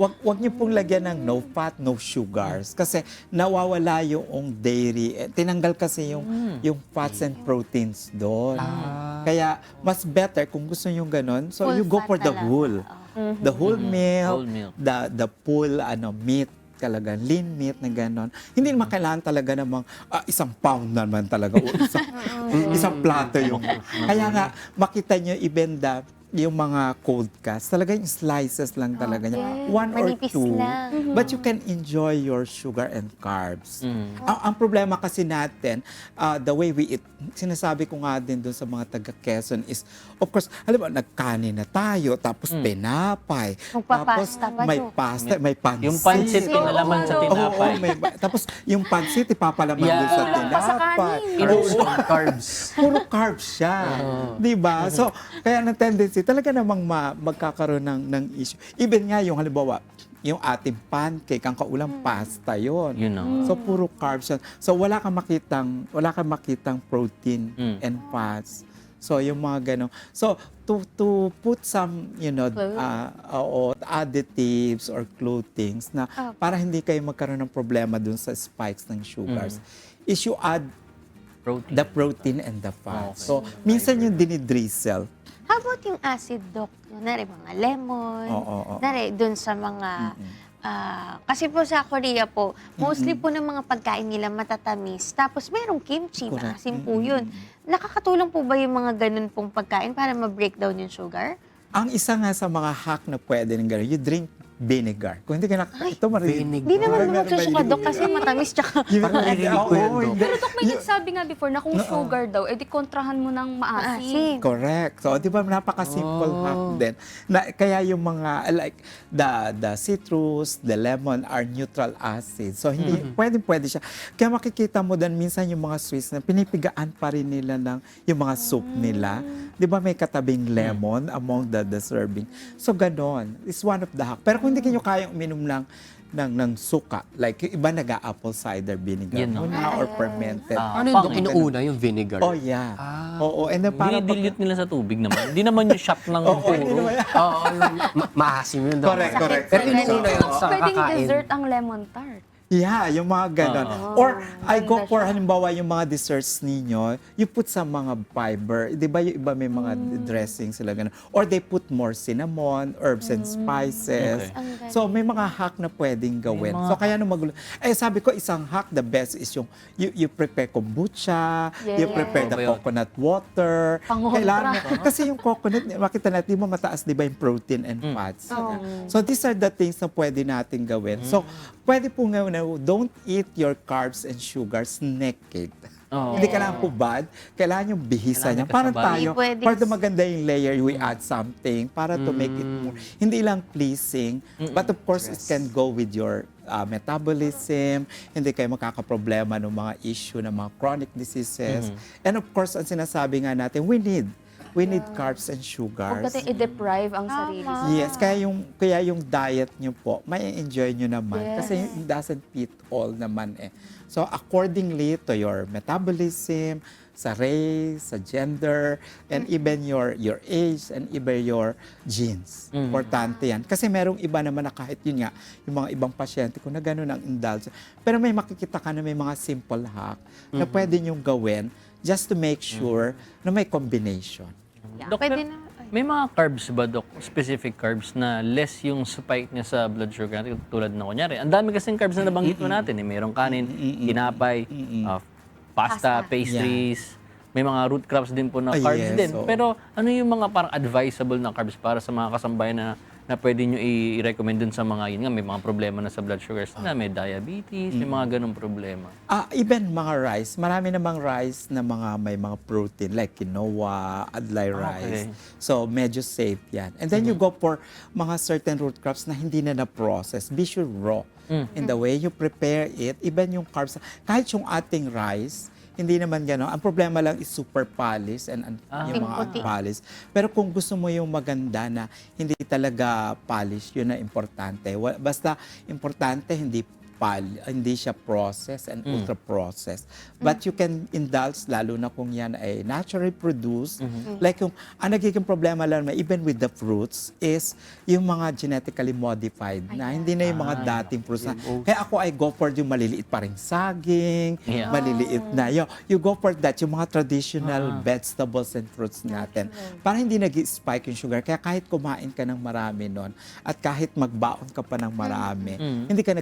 wag, wag niyo pong lagyan ng no fat, no sugars. Kasi nawawala yung dairy. Eh, tinanggal kasi yung, yung fats and proteins doon. Kaya, mas better kung gusto niyo ganon. So, Full you go for the talaga. whole. Oo. The whole milk, Whole milk. the the full ano meat talaga, lean meat na gano'n. Hindi naman kailangan talaga namang ah, isang pound naman talaga o isang, isang plato yung. Kaya nga, makita nyo ibenda yung mga cold cuts, talaga yung slices lang talaga niya. Okay. One or Manipis two. lang. But you can enjoy your sugar and carbs. Mm. Ang, ang problema kasi natin, uh, the way we eat, sinasabi ko nga din doon sa mga taga Quezon is, of course, alam mo, nagkanin na tayo, tapos Mm. tinapay, Magpapasta tapos pa, may pasta, may pansit. Yung pancit Oo, pinalaman sa oo, Oo, tinapay. may, tapos yung pansit, ipapalaman Yeah. doon sa Kulang pa sa tinapay. kanin. Carbs. Puro carbs siya. Di ba? So, kaya ng tendency, talaga namang ma- magkakaroon ng, ng issue. Even nga yung halimbawa, yung ating pancake, ang kaulang pasta yon. You know. So puro carbs yan. So wala kang makitang wala kang makitang protein Mm. and fats. So yung mga ganun. So to to put some, you know, Clothes. uh, oo, additives or clothings na Okay. para hindi kayo magkaroon ng problema dun sa spikes ng sugars. Is you add Protein. the protein and the fat. Okay. So minsan yung dinidrizzle. How about yung acid, Doc? Kunwari, mga lemon. Oo, oo, oo. Kunwari, dun sa mga... ah, kasi po sa Korea po, mostly po ng mga pagkain nila matatamis. Tapos merong kimchi, Correct. maasim po yun. Nakakatulong po ba yung mga ganun pong pagkain para ma-breakdown yung sugar? Ang isa nga sa mga hack na pwede ng gano'n, you drink vinegar. Kung hindi ka ito marinig. Vinegar. Hindi naman po magsusuka, Dok, kasi matamis tsaka... Parang ko yan, Dok. hindi. Pero Dok, may nagsabi nga before na kung sugar daw, edi kontrahan mo ng maasim. Maasim. Correct. So, di ba, napaka-simple Oh. hack din. Na, kaya yung mga, like, the, the citrus, the lemon are neutral acid. So, hindi, pwede, pwede siya. Kaya makikita mo din minsan yung mga Swiss na pinipigaan pa rin nila ng yung mga soup nila. Di ba, may katabing lemon among the, the serving. So, ganon. It's one of the hack. Pero kung hindi kayo kayang uminom ng ng, ng suka, like yung iba nag-apple cider vinegar Yun, no? muna or fermented. Ah, Ano yung pang- inuuna, yung vinegar? Oh, yeah. Ah. Oo, and then para pag- Dinidilute nila sa tubig naman. Hindi naman yung shot ng Oo, hindi puro. naman yan. Oo, yung ma- maasim yun. daw. Correct, correct. Pero inuuna yun Dok, sa pwedeng kakain. dessert ang lemon tart. Yeah, yung mga ganon. Oo. Or I go for halimbawa yung mga desserts ninyo, you put sa mga fiber. Di ba yung iba may mga dressing sila ganon. Or they put more cinnamon, herbs and spices. Okay. So may mga hack na pwedeng gawin. mga So kaya nung magulo. Eh sabi ko isang hack the best is yung you, you prepare kombucha, you Yes. prepare the Probiotic. coconut water. Pangontra. Kailangan kasi yung coconut makita natin ba mataas di ba yung protein and fats. So these are the things na pwede natin gawin. So pwede po nga na don't eat your carbs and sugars naked. Oo. Hindi kailangan po bad. Kailangan yung bihisa niya. Parang tayo, pwedeng- para maganda yung layer, we add something para to make it more. Hindi lang pleasing, but of course, it can go with your uh, metabolism. Hindi kayo makakaproblema ng mga issue ng mga chronic diseases. And of course, ang sinasabi nga natin, we need we need carbs and Huwag sugars. natin i-deprive ang sarili. Yes, kaya yung kaya yung diet nyo po, may enjoy nyo naman Yes. kasi it doesn't fit all naman eh. So accordingly to your metabolism, sa race, sa gender, and even your your age and even your genes. Importante yan. Kasi merong iba naman na kahit yun nga, yung mga ibang pasyente ko na gano'n ang indulge. Pero may makikita ka na may mga simple hack na pwede nyong gawin just to make sure na may combination. Yeah, Dok, pwede pero na. ay. May mga carbs ba, Dok? Specific carbs na less yung spike niya sa blood sugar natin. Tulad na kunyari. Ang dami kasing carbs na nabanggit mo natin. Eh. Mayroong kanin, tinapay, uh, pasta, Pasta. pastries. May mga root crops din po na Ah, carbs yes, din. oo. Pero ano yung mga parang advisable na carbs para sa mga kasambayan na na pwede nyo i-recommend dun sa mga, yun nga, may mga problema na sa blood sugars na, may diabetes, may mga ganong problema. Ah, even mga rice, marami namang rice na mga may mga protein like quinoa, adlay Ah, rice. So medyo safe 'yan. And then you go for mga certain root crops na hindi na na-process. Be sure raw. In the way you prepare it, even yung carbs, kahit yung ating rice, hindi naman gano'n. Ang problema lang is super polish and un- Ah. yung mga Puti. unpolished. Pero kung gusto mo yung maganda na hindi talaga polish, yun na importante. Wa- Basta importante hindi pal, hindi siya processed and ultra-processed. But you can indulge, lalo na kung yan ay naturally produced. Like yung, ang nagiging problema lang even with the fruits is yung mga genetically modified na hindi na yung mga dating fruits na. Kaya ako ay go for yung maliliit pa rin saging, Yeah. maliliit na. You, you go for that, yung mga traditional vegetables and fruits natin. Para hindi nag spike yung sugar. Kaya kahit kumain ka ng marami nun at kahit magbaon ka pa ng marami, hindi ka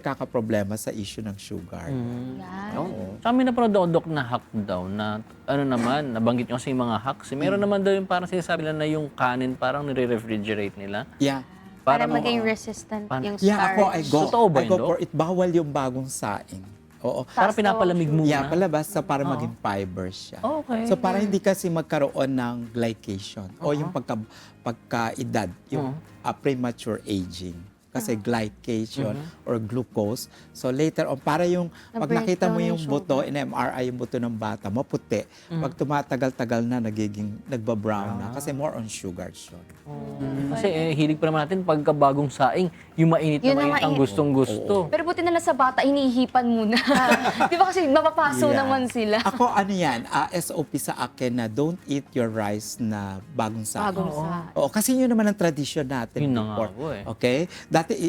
nagkakaproblema sa issue ng sugar. Yan. Sa amin Dok, na hack daw na ano naman, nabanggit nyo kasi yung mga hacks. eh. Meron naman daw yung parang sinasabi nila na yung kanin parang nire-refrigerate nila. Yeah. Para Parang- maging resistant Pan- yung Yeah, starch. ako I go, Totoo ba I go yun, Dok? for it. Bawal yung bagong saing. Oo. Parang pinapalamig muna. Yeah, palabas sa para maging fiber siya. Okay. So para hindi kasi magkaroon ng glycation o yung pagka pagkaedad, yung uh, premature aging. Kasi glycation or glucose. So later on, para yung, pag nakita mo yung buto, in MRI yung buto ng bata, maputi. Pag tumatagal-tagal na, nagiging, nagbabrown na. Kasi more on sugar siya. Mm, Kasi eh, hilig pa naman natin pagka bagong saing, yung mainit Yun na ang mainit ang mainit. gustong gusto. Pero buti na lang sa bata, inihipan muna. Di ba kasi mapapaso Yeah. naman sila. Ako, ano yan, ah, SOP sa akin na don't eat your rice na bagong saing. Bagong sa. Oo, kasi yun naman ang tradisyon natin Yun na nga before. po eh. Okay? Dati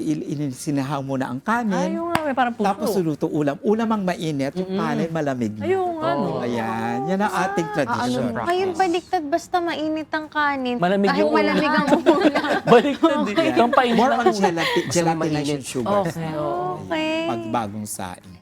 sinahaw mo na ang kanin, Ayaw nga, may parang puso. tapos luto ulam. Ulam ang mainit, yung kanin malamig na. Ayaw nga, no? Ayan, yan ang ating tradisyon. Ngayon, baliktad basta mainit ang kanin. Malamig kahit yung ulam. malamig ang ulam. Baliktad. Itong painit More on po. gelati- gelatinized mainit. sugar Okay. Okay. pag bagong saing.